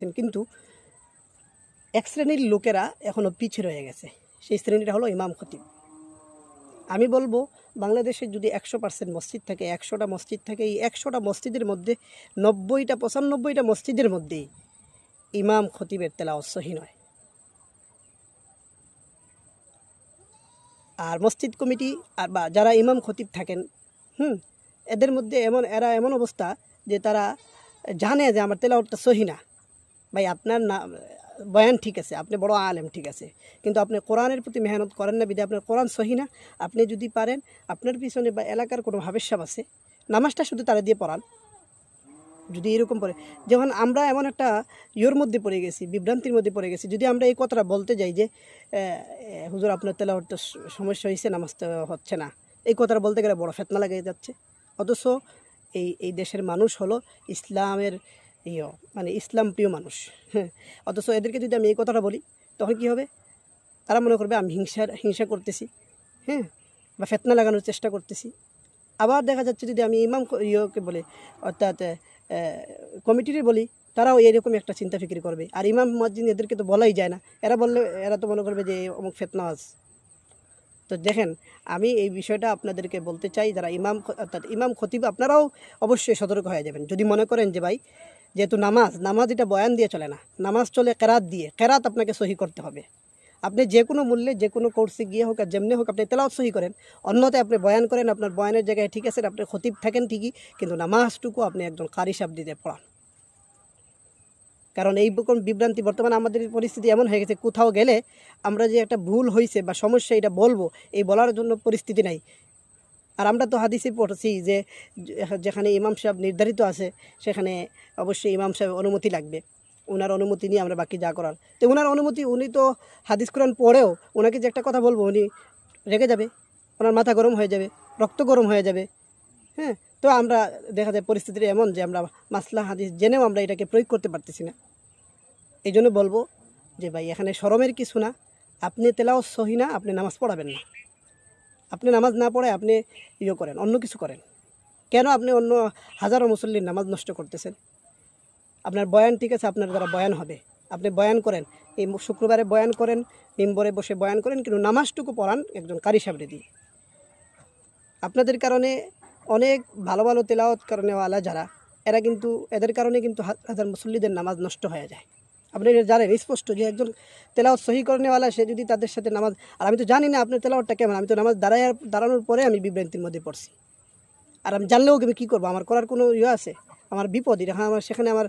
কিন্তু এক শ্রেণির লোকেরা এখনও পিছিয়ে রয়ে গেছে। সেই শ্রেণীটা হলো ইমাম খতিব। আমি বলব, বাংলাদেশে যদি একশো পার্সেন্ট মসজিদ থাকে, একশোটা মসজিদ থাকে, এই একশোটা মসজিদের মধ্যে নব্বইটা, পঁচানব্বইটা মসজিদের মধ্যেই ইমাম খতিবের তেলা সহি নয়। আর মসজিদ কমিটি, আর বা যারা ইমাম খতিব থাকেন, হুম, এদের মধ্যে এমন, এরা এমন অবস্থা যে তারা জানে যে আমার তেলাওয়াতটা সহি না। ভাই, আপনার না, বয়ান ঠিক আছে, আপনি বড় আলেম, ঠিক আছে। কিন্তু আপনি কোরআনের প্রতি মেহনত করেন না বিধে আপনার কোরআন সহি না। আপনি যদি পারেন, আপনার পিছনে বা এলাকার কোনো হাবেশাব আছে, নামাজটা শুধু তারা দিয়ে পড়ান। যদি এরকম পড়ে যেমন আমরা এমন একটা ইয়োর মধ্যে পড়ে গেছি, বিভ্রান্তির মধ্যে পড়ে গেছি, যদি আমরা এই কথাটা বলতে যাই যে হুজুর, আপনার তেলাওয়াত তো সমস্যা হয়েছে নামাজ হচ্ছে না। এই কথাটা বলতে গেলে বড় ফেতনা লাগে যাচ্ছে। অথচ এই এই দেশের মানুষ হলো ইসলামের ইয়ে মানে ইসলাম প্রিয় মানুষ। হ্যাঁ অথচ এদেরকে যদি আমি এই কথাটা বলি, তখন কি হবে? তারা মনে করবে, আমি হিংসার হিংসা করতেছি হ্যাঁ? বা ফেতনা লাগানোর চেষ্টা করতেছি। আবার দেখা যাচ্ছে যদি আমি ইমাম ইয়েকে বলি, অর্থাৎ কমিটির বলি, তারাও এরকম একটা চিন্তা ফিকির করবে। আর ইমাম মসজিদ এদেরকে তো বলাই যায় না। এরা বললে, এরা তো মনে করবে যে অমুক ফেতনা ফেতনাজ তো দেখেন, আমি এই বিষয়টা আপনাদেরকে বলতে চাই, যারা ইমাম অর্থাৎ ইমাম খতিব, আপনারাও অবশ্যই সতর্ক হয়ে যাবেন। যদি মনে করেন যে, ভাই যেহেতু নামাজ নামাজ এটা বয়ান দিয়ে চলে না। নামাজ চলে কেরাত দিয়ে। কেরাত আপনাকে সহি করতে হবে। আপনি যে কোনো মূল্যে, যে কোনো কোর্সে গিয়ে হোক আর যেমনি হোক আপনি তেলাওয়াত সহি করেন। অন্যথায় আপনি বয়ান করেন, আপনার বয়ানের জায়গায় ঠিক আছে আপনি খতিব থাকেন ঠিকই, কিন্তু নামাজটুকু আপনি একজন কারি দিতে পড়ান। কারণ এই রকম বিভ্রান্তি বর্তমানে আমাদের পরিস্থিতি এমন হয়ে গেছে, কোথাও গেলে আমরা যে একটা ভুল হয়েছে বা সমস্যা এটা বলব, এই বলার জন্য পরিস্থিতি নাই। আর আমরা তো হাদিসে পড়ছি যে যেখানে ইমাম সাহেব নির্ধারিত আছে, সেখানে অবশ্যই ইমাম সাহেব অনুমতি লাগবে। ওনার অনুমতি নিয়ে আমরা বাকি যা করার। তো ওনার অনুমতি, উনি তো হাদিস কোরআন পড়েও ওনাকে যে একটা কথা বলব, উনি রেগে যাবে, ওনার মাথা গরম হয়ে যাবে, রক্ত গরম হয়ে যাবে। হ্যাঁ তো আমরা দেখা যায় পরিস্থিতিটা এমন যে আমরা মাসলা হাদিস জেনেও আমরা এটাকে প্রয়োগ করতে পারতেছি না। এই জন্য বলব যে ভাই, এখানে শরমের কিছু না। আপনি তেলাও সহি না, আপনি নামাজ পড়াবেন না। আপনি নামাজ না পড়ে আপনি ইয়ে করেন, অন্য কিছু করেন। কেন আপনি অন্য হাজারো মুসল্লির নামাজ নষ্ট করতেছেন? আপনার বয়ান ঠিক আছে, আপনার দ্বারা বয়ান হবে। আপনি বয়ান করেন, এই শুক্রবারে বয়ান করেন নিম্বরে বসে বয়ান করেন, কিন্তু নামাজটুকু পড়ান একজন কারি সাবরে দিয়ে। আপনাদের কারণে অনেক ভালো ভালো তেলাওয়াত কারণেওয়ালা যারা, এরা কিন্তু, এদের কারণে কিন্তু হাজার মুসল্লিদের নামাজ নষ্ট হয়ে যায়। আপনি জানেন, স্পষ্ট যে একজন তেলাওয়াত সহি করণেওয়ালা সে যদি তাদের সাথে নামাজ আর আমি তো জানি না আপনার তেলাওয়াতটা কেমন, আমি তো নামাজ দাঁড়ায় দাঁড়ানোর পরে আমি বিভ্রান্তির মধ্যে পড়ছি। আর আমি জানলেও আমি কী করব? আমার করার কোনো ইয়ে আছে? আমার বিপদ এটা? আমার সেখানে আমার